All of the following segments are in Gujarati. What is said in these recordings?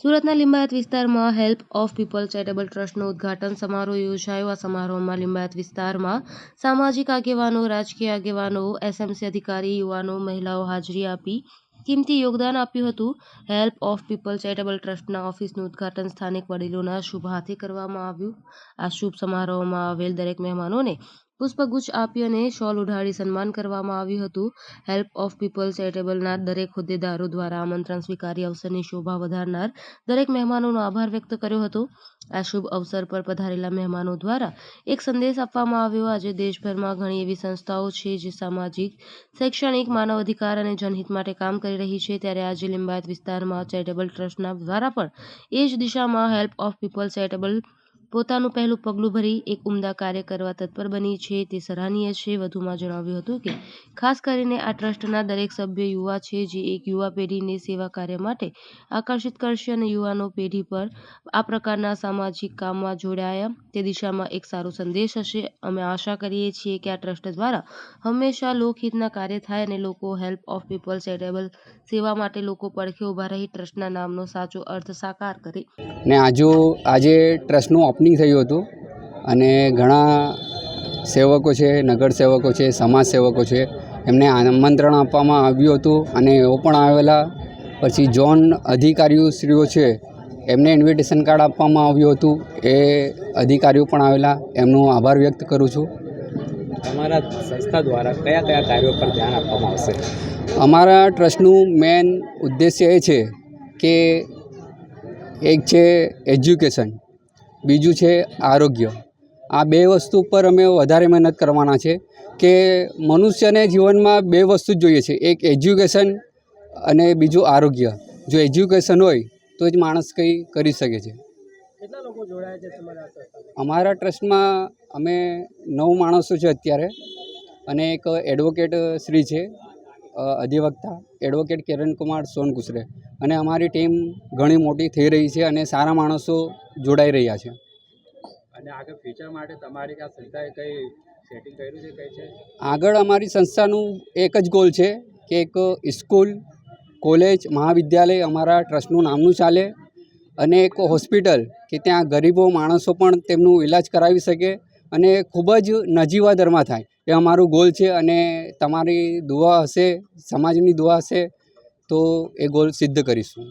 સુરતના લિંબાયત વિસ્તારમાં હેલ્પ ઓફ પીપલ ચેરિટેબલ ટ્રસ્ટનો ઉદ્ઘાટન સમારોહ યોજાયો. આ સમારોહમાં લિંબાયત વિસ્તારમાં સામાજિક આગેવાનો, રાજકીય આગેવાનો, એસએમસી અધિકારી, યુવાનો, મહિલાઓ હાજરી આપી કિંમતી યોગદાન આપ્યું હતું. હેલ્પ ઓફ પીપલ ચેરિટેબલ ટ્રસ્ટના ઓફિસનું ઉદ્ઘાટન સ્થાનિક વડીલોના શુભ હાથે કરવામાં આવ્યું. આ શુભ સમારોહમાં આવેલ દરેક મહેમાનોને પુષ્પગુચ્છ આપી અને શોલ ઉઢાડી સન્માન કરવામાં આવ્યું હતું. હેલ્પ ઓફ પીપલ ચેરિટેબલના દરેક હોદ્દેદારો દ્વારા આમંત્રણ સ્વીકારી અવસરની શોભા વધારનાર દરેક મહેમાનોનો આભાર વ્યક્ત કર્યો હતો. આ શુભ અવસર પર પધારેલા મહેમાનો દ્વારા એક સંદેશ આપવામાં આવ્યો. આજે દેશભરમાં ઘણી એવી સંસ્થાઓ છે જે સામાજિક, શૈક્ષણિક માનવ અધિકાર અને જનહિત માટે કામ કરી રહી છે. ત્યારે આજે લિંબાયત વિસ્તારમાં ચેરિટેબલ ટ્રસ્ટના દ્વારા પણ એ જ દિશામાં હેલ્પ ઓફ પીપલ ચેરિટેબલ પોતાનું પહેલું પગલું ભરી એક ઉમદા કાર્ય કરવા તત્પર બની છે તે સરાહનીય છે. વધુમાં જણાવ્યું હતું કે, ખાસ કરીને આ ટ્રસ્ટના દરેક સભ્ય યુવા છે જે એક યુવા પેઢીને સેવા કાર્ય માટે આકર્ષિત કરશે અને યુવાનો પેઢી પર આ પ્રકારના સામાજિક કામમાં જોડાયા. તે દિશામાં એક સારો સંદેશ હશે. અમે આશા કરીએ છીએ કે આ ટ્રસ્ટ દ્વારા હંમેશા લોકહિતના કાર્ય થાય અને લોકો હેલ્પ ઓફ પીપલ સેટેબલ સેવા માટે લોકો પડખે ઊભા રહી ટ્રસ્ટના નામનો સાચો અર્થ સાકાર કરે. ને આજુ, આજે ટ્રસ્ટનું ઓપનિંગ થયું હતું. અને ઘણા સેવકો છે નગર સેવકો છે સમાજ સેવકો છે એમને આમંત્રણ આપવામાં આવ્યું હતું અને એઓ પણ આવેલા. પછી ઝોન અધિકારીઓશ્રીઓ છે એમને ઇન્વિટેશન કાર્ડ આપવામાં આવ્યું હતું. એ અધિકારીઓ પણ આવેલા. એમનો આભાર વ્યક્ત કરું છું. તમારા સંસ્થા દ્વારા કયા કયા કાર્યો પર ધ્યાન આપવામાં આવશે? અમારા ટ્રસ્ટનું મેન ઉદ્દેશ્ય એ છે કે એક છે એજ્યુકેશન બીજું છે આરોગ્ય. આ બે વસ્તુ પર અમે વધારે મહેનત કરવાના છે કે મનુષ્યને જીવનમાં બે વસ્તુ જ જોઈએ છે. એક એજ્યુકેશન અને બીજું આરોગ્ય. જો એજ્યુકેશન હોય તો જ માણસ કંઈ કરી શકે છે. કેટલા લોકો જોડાયા છે તમારા સંસ્થામાં? અમારા ટ્રસ્ટમાં અમે નવ માણસો છે અત્યારે અને એક એડવોકેટ શ્રી છે. અધિવક્તા એડવોકેટ કિરણકુમાર સોનકુસરે. અને અમારી ટીમ ઘણી મોટી થઈ રહી છે અને સારા માણસો જોડાઈ રહ્યા છે. અને આગળ ફ્યુચર માટે તમારી આ સંસ્થાએ કઈ સેટિંગ કર્યું છે કઈ છે? આગળ અમારી સંસ્થાનું એક જ ગોલ છે કે એક સ્કૂલ કોલેજ મહાવિદ્યાલય અમારા ટ્રસ્ટનું નામનું ચાલે અને એક હોસ્પિટલ કે ત્યાં ગરીબો માણસો પણ તેમનું ઈલાજ કરાવી શકે અને ખૂબ જ નજીવા દરમાં થાય એ અમારું ગોલ છે અને તમારી દુઆ હશે, સમાજની દુઆ હશે, તો એ ગોલ સિદ્ધ કરીશું.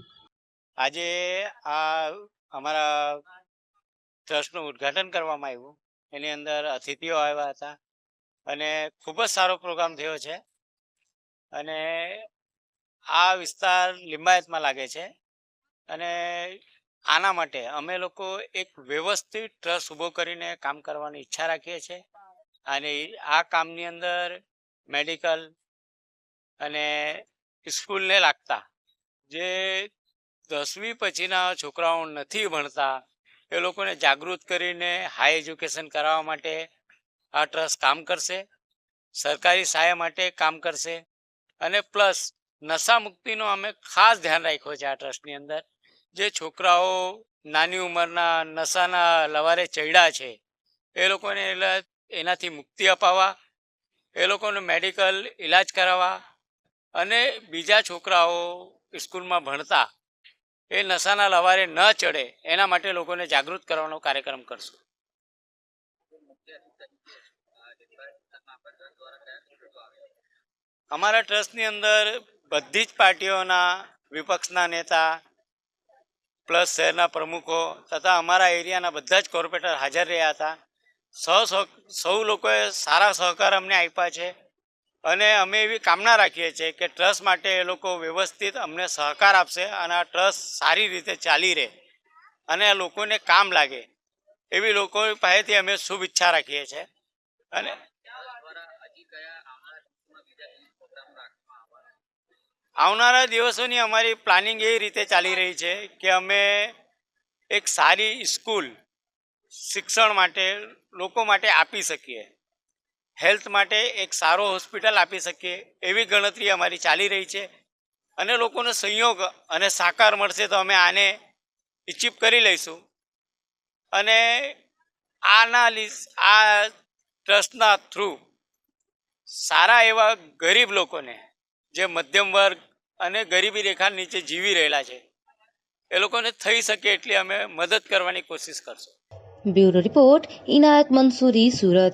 આજે આ અમારા ટ્રસ્ટનું ઉદ્ઘાટન કરવામાં આવ્યું. એની અંદર અતિથિઓ આવ્યા હતા અને ખૂબ જ સારો પ્રોગ્રામ થયો છે. અને આ વિસ્તાર લિંબાયતમાં લાગે છે. અને આના માટે અમે લોકો એક વ્યવસ્થિત ટ્રસ્ટ ઊભો કરીને કામ કરવાની ઈચ્છા રાખીએ છીએ. અને આ કામની અંદર મેડિકલ અને સ્કૂલને લાગતા જે દસમી પછીના છોકરાઓ નથી ભણતા, એ લોકોને જાગૃત કરીને હાઈ એજ્યુકેશન કરાવવા માટે આ ટ્રસ્ટ કામ કરશે, સરકારી સહાય માટે કામ કરશે. અને પ્લસ નશા મુક્તિનો અમે ખાસ ધ્યાન રાખ્યો છે આ ટ્રસ્ટની અંદર. જે છોકરાઓ નાની ઉંમરના નશાના લવારે ચડ્યા છે, એ લોકોને એનાથી મુક્તિ અપાવવા, એ લોકોને મેડિકલ ઇલાજ કરાવવા અને બીજા છોકરાઓ સ્કૂલમાં ભણતા, એ નશાના લવારે ન ચડે, એના માટે લોકોને જાગૃત કરવાનો કાર્યક્રમ કરશું. અમારા ટ્રસ્ટની અંદર બધી જ પાર્ટીઓના વિપક્ષના નેતા પ્લસ શહેરના પ્રમુખો તથા અમારા એરિયાના બધા જ કોર્પોરેટર હાજર રહ્યા હતા. સૌ સૌ- લોકોએ સારા સહકાર અમને આપ્યા છે અને અમે એવી કામના રાખીએ છીએ કે ટ્રસ્ટ માટે એ લોકો વ્યવસ્થિત અમને સહકાર આપશે અને આ ટ્રસ્ટ સારી રીતે ચાલી રહે અને લોકોને કામ લાગે. એવી લોકો પાસેથી અમે શુભ ઈચ્છા રાખીએ છીએ અને આવનારા દિવસોની અમારી પ્લાનિંગ એ રીતે ચાલી રહી છે કે અમે એક સારી સ્કૂલ શિક્ષણ માટે, લોકો માટે આપી શકીએ. હેલ્થ માટે એક સારો હોસ્પિટલ આપી શકીએ, એવી ગણતરી અમારી ચાલી રહી છે. અને લોકોનો સંયોગ અને સાકાર મળશે તો અમે આને અચીવ કરી લઈશું. અને આના આ ટ્રસ્ટના થ્રુ સારા એવા ગરીબ લોકોને, જે મધ્યમ વર્ગ અને ગરીબી રેખા નીચે જીવી રહેલા છે. એ લોકોને થઈ શકે એટલી અમે મદદ કરવાની કોશિશ કરશું. Bureau report, Inayat Mansuri, Surat.